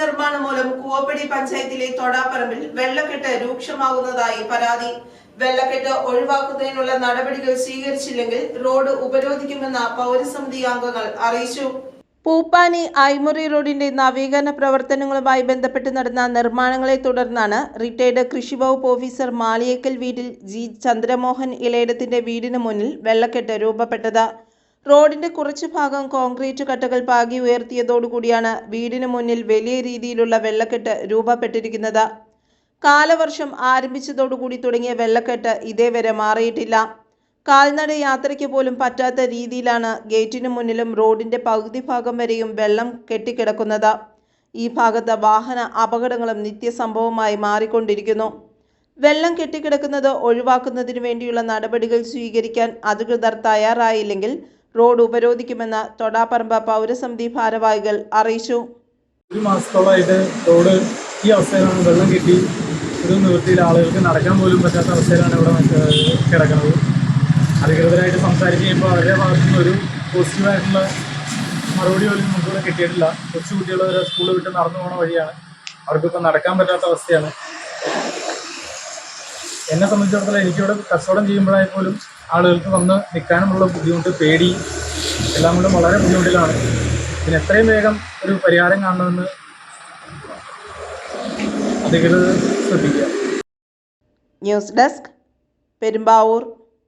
നിർമ്മാണം മൂലം കൂവപ്പടി പഞ്ചായത്തിലെ തൊടാപ്പറമ്പിൽ വെള്ളക്കെട്ട് രൂക്ഷമാകുന്നതായി പരാതി. വെള്ളക്കെട്ട് ഒഴിവാക്കുന്നതിനുള്ള നടപടികൾ സ്വീകരിച്ചില്ലെങ്കിൽ റോഡ് ഉപരോധിക്കുമെന്ന പൗരസമിതി അംഗങ്ങൾ അറിയിച്ചു. പൂപ്പാനി ഐമുറി റോഡിന്റെ നവീകരണ പ്രവർത്തനങ്ങളുമായി ബന്ധപ്പെട്ട് നടന്ന നിർമ്മാണങ്ങളെ തുടർന്നാണ് റിട്ടയർഡ് കൃഷി വകുപ്പ് ഓഫീസർ മാളിയേക്കൽ വീട്ടിൽ ജി. ചന്ദ്രമോഹൻ ഇലയിടത്തിന്റെ വീടിന് മുന്നിൽ വെള്ളക്കെട്ട് രൂപപ്പെട്ടത്. റോഡിന്റെ കുറച്ചു ഭാഗം കോൺക്രീറ്റ് കട്ടകൾ പാകി ഉയർത്തിയതോടുകൂടിയാണ് വീടിന് മുന്നിൽ വലിയ രീതിയിലുള്ള വെള്ളക്കെട്ട് രൂപപ്പെട്ടിരിക്കുന്നത്. കാലവർഷം ആരംഭിച്ചതോടുകൂടി തുടങ്ങിയ വെള്ളക്കെട്ട് ഇതേവരെ മാറിയിട്ടില്ല. കാൽനട യാത്രയ്ക്ക് പോലും പറ്റാത്ത രീതിയിലാണ് ഗേറ്റിന് മുന്നിലും റോഡിന്റെ പകുതി ഭാഗം വരെയും വെള്ളം കെട്ടിക്കിടക്കുന്നത്. ഈ ഭാഗത്ത് വാഹന അപകടങ്ങളും നിത്യസംഭവമായി മാറിക്കൊണ്ടിരിക്കുന്നു. വെള്ളം കെട്ടിക്കിടക്കുന്നത് ഒഴിവാക്കുന്നതിന് വേണ്ടിയുള്ള നടപടികൾ സ്വീകരിക്കാൻ അധികൃതർ തയ്യാറായില്ലെങ്കിൽ റോഡ് ഉപരോധിക്കുമെന്ന് തൊടാപ്പറമ്പ് പൗരസമിതി ഭാരവാഹികൾ അറിയിച്ചു. ഒരു മാസത്തോളമായിട്ട് റോഡ് ഈ അവസ്ഥയിലാണ് വെള്ളം കിട്ടി ഒരു നിവൃത്തിയിൽ ആളുകൾക്ക് നടക്കാൻ പോലും പറ്റാത്ത അവസ്ഥയിലാണ് ഇവിടെ കിടക്കുന്നത്. അധികൃതരായിട്ട് സംസാരിച്ച് കഴിയുമ്പോൾ അവരുടെ ഭാഗത്തു നിന്ന് ഒരു പോസിറ്റീവായിട്ടുള്ള മറുപടി പോലും നമുക്കിവിടെ കിട്ടിയിട്ടില്ല. കൊച്ചു കുട്ടികൾ സ്കൂൾ വിട്ട് നടന്നു പോണ വഴിയാണ്. അവർക്കിപ്പോൾ നടക്കാൻ പറ്റാത്ത അവസ്ഥയാണ്. എന്നെ സംബന്ധിച്ചിടത്തോളം എനിക്കിവിടെ കച്ചവടം ചെയ്യുമ്പോഴായി പോലും ആളുകൾക്ക് വന്ന് നിൽക്കാനുമുള്ള ബുദ്ധിമുട്ട് പേടി എല്ലാം കൊണ്ടും വളരെ ബുദ്ധിമുട്ടിലാണ്. പിന്നെ എത്രയും വേഗം ഒരു പരിഹാരം കാണണമെന്ന് അധികൃതർ ശ്രദ്ധിക്കുക. News desk Perumbavoor.